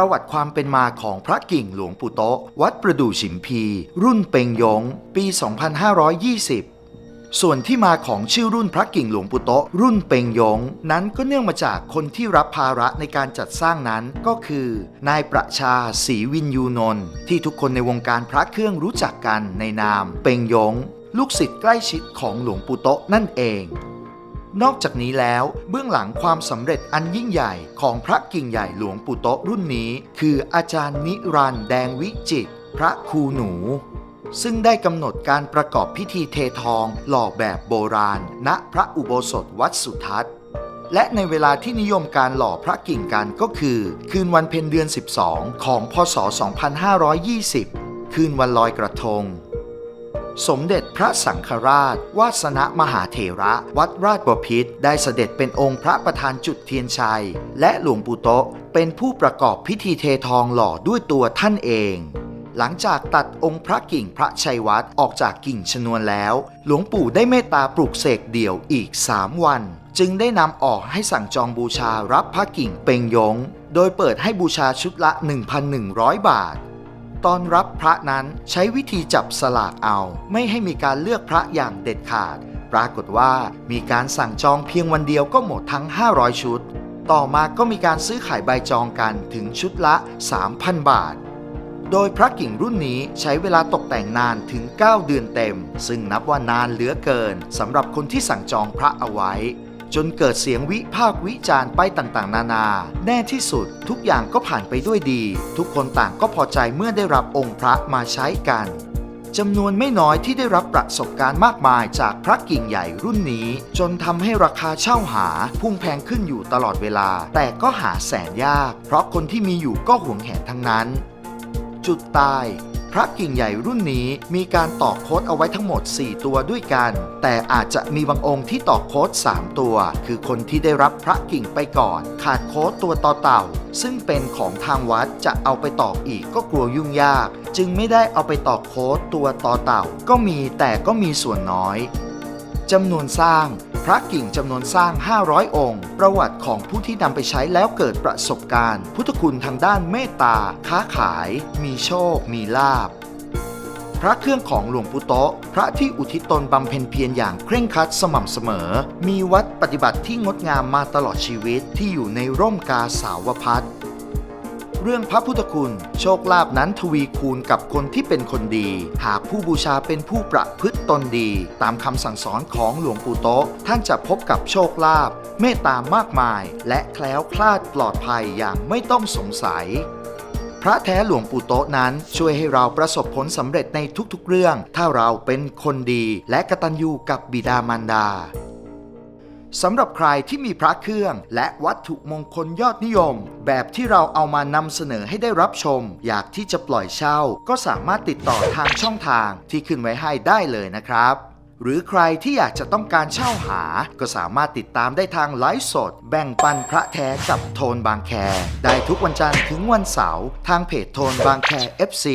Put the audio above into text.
ประวัติความเป็นมาของพระกิ่งหลวงปู่โตะวัดประดู่ฉิมพี รุ่นเปงยง ปี 2520ส่วนที่มาของชื่อรุ่นพระกิ่งหลวงปู่โตะรุ่นเปงยง นั้นก็เนื่องมาจากคนที่รับภาระในการจัดสร้างนั้นก็คือ นายประชาศรีวินยูนนท์ที่ทุกคนในวงการพระเครื่องรู้จักกันในนามเปงยง ลูกศิษย์ใกล้ชิดของหลวงปู่โตะนั่นเอง นอกจากนี้แล้วเบื้องหลังความสำเร็จอันยิ่งใหญ่ของพระกิ่งใหญ่หลวงปู่โตะรุ่นนี้ คืออาจารย์นิรันดร์แดงวิจิตพระครูหนู ซึ่งได้กำหนดการประกอบพิธีเททองหล่อแบบโบราณ ณพระอุโบสถวัดสุทัศน์และในเวลาที่นิยมการหล่อพระกิ่งกันก็คือ คืนวันเพ็ญเดือน 12 ของพศ 2520 คืนวันลอยกระทง สมเด็จพระสังฆราช วาสนมหาเถระ วัดราชบพิตรได้เสด็จเป็นองค์พระประธานจุดเทียนชัย และหลวงปู่โตะเป็นผู้ประกอบพิธีเททองหล่อด้วยตัวท่านเอง หลังจากตัดองค์พระกิ่งพระชัยวัดออกจากกิ่งชนวนแล้ว หลวงปู่ได้เมตตาปลูกเสกเดี่ยวอีก3วัน จึงได้นำออกให้สั่งจองบูชารับพระกิ่งเปงยง โดยเปิดให้บูชาชุดละ 1,100 บาท ตอนรับพระนั้นใช้วิธีจับสลากเอา ไม่ให้มีการเลือกพระอย่างเด็ดขาด ปรากฏว่ามีการสั่งจองเพียงวันเดียวก็หมดทั้ง 500 ชุด ต่อมาก็มีการซื้อขายใบจองกันถึงชุดละ 3,000 บาท โดยพระกิ่งรุ่นนี้ใช้เวลาตกแต่งนานถึง 9 เดือนเต็ม ซึ่งนับว่านานเหลือเกินสำหรับคนที่สั่งจองพระเอาไว้ จนเกิดเสียงวิพากษ์วิจารณ์ไปต่างๆ นานา แน่ที่สุดทุกอย่างก็ผ่านไปด้วยดี ทุกคนต่างก็พอใจเมื่อได้รับองค์พระมาใช้กันจำนวนไม่น้อยที่ได้รับประสบการณ์มากมายจากพระกิ่งใหญ่รุ่นนี้ จนทำให้ราคาเช่าหาพุ่งแพงขึ้นอยู่ตลอดเวลา แต่ก็หาแสนยาก เพราะคนที่มีอยู่ก็หวงแหนทั้งนั้น จุดตาย พระกิ่งใหญ่รุ่นนี้มีการต่อโค้ดเอาไว้ทั้งหมด 4 ตัวด้วยกัน แต่อาจจะมีบางองค์ที่ต่อโค้ด 3 ตัว คือคนที่ได้รับพระกิ่งไปก่อน ขาดโค้ดตัวต่อเต่า ซึ่งเป็นของทางวัดจะเอาไปต่ออีกก็กลัวยุ่งยาก จึงไม่ได้เอาไปต่อโค้ดตัวต่อเต่า ก็มีแต่ก็มีส่วนน้อยจำนวนสร้าง ระกิ่งจำนวนสร้าง 500 องค์ ประวัติของผู้ที่นำไปใช้แล้วเกิดประสบการณ์ พุทธคุณทางด้านเมตตา ค้าขาย มีโชค มีลาบพระเครื่องของหลวงปู่โตะพระที่อุทิศตนบำเพ็ญเพียรอย่างเคร่งครัดสม่ำเสมอ มีวัดปฏิบัติที่งดงามมาตลอดชีวิตที่อยู่ในร่มกาสาวพัฒ รื่องพระพุทธคุณ โชคลาภนั้นทวีคูณกับคนที่เป็นคนดี หากผู้บูชาเป็นผู้ประพฤติตนดี ตามคำสั่งสอนของหลวงปู่โตะท่านจะพบกับโชคลาภเมตตามากมาย และแคล้วคลาดปลอดภัยอย่างไม่ต้องสงสัยพระแท้หลวงปู่โตะนั้นช่วยให้เราประสบผลสำเร็จในทุกๆเรื่อง ถ้าเราเป็นคนดีและกตัญญูกับบิดามารดา สำหรับใครที่มีพระเครื่อง และวัตถุมงคลยอดนิยม แบบที่เราเอามานำเสนอให้ได้รับชม อยากที่จะปล่อยเช่า ก็สามารถติดต่อทางช่องทางที่ขึ้นไว้ให้ได้เลยนะครับ หรือใครที่อยากจะต้องการเช่าหา ก็สามารถติดตามได้ทางไลฟ์สด แบ่งปันพระแท้กับโทนบางแค ได้ทุกวันจันทร์ถึงวันเสาร์ทางเพจโทนบางแค FC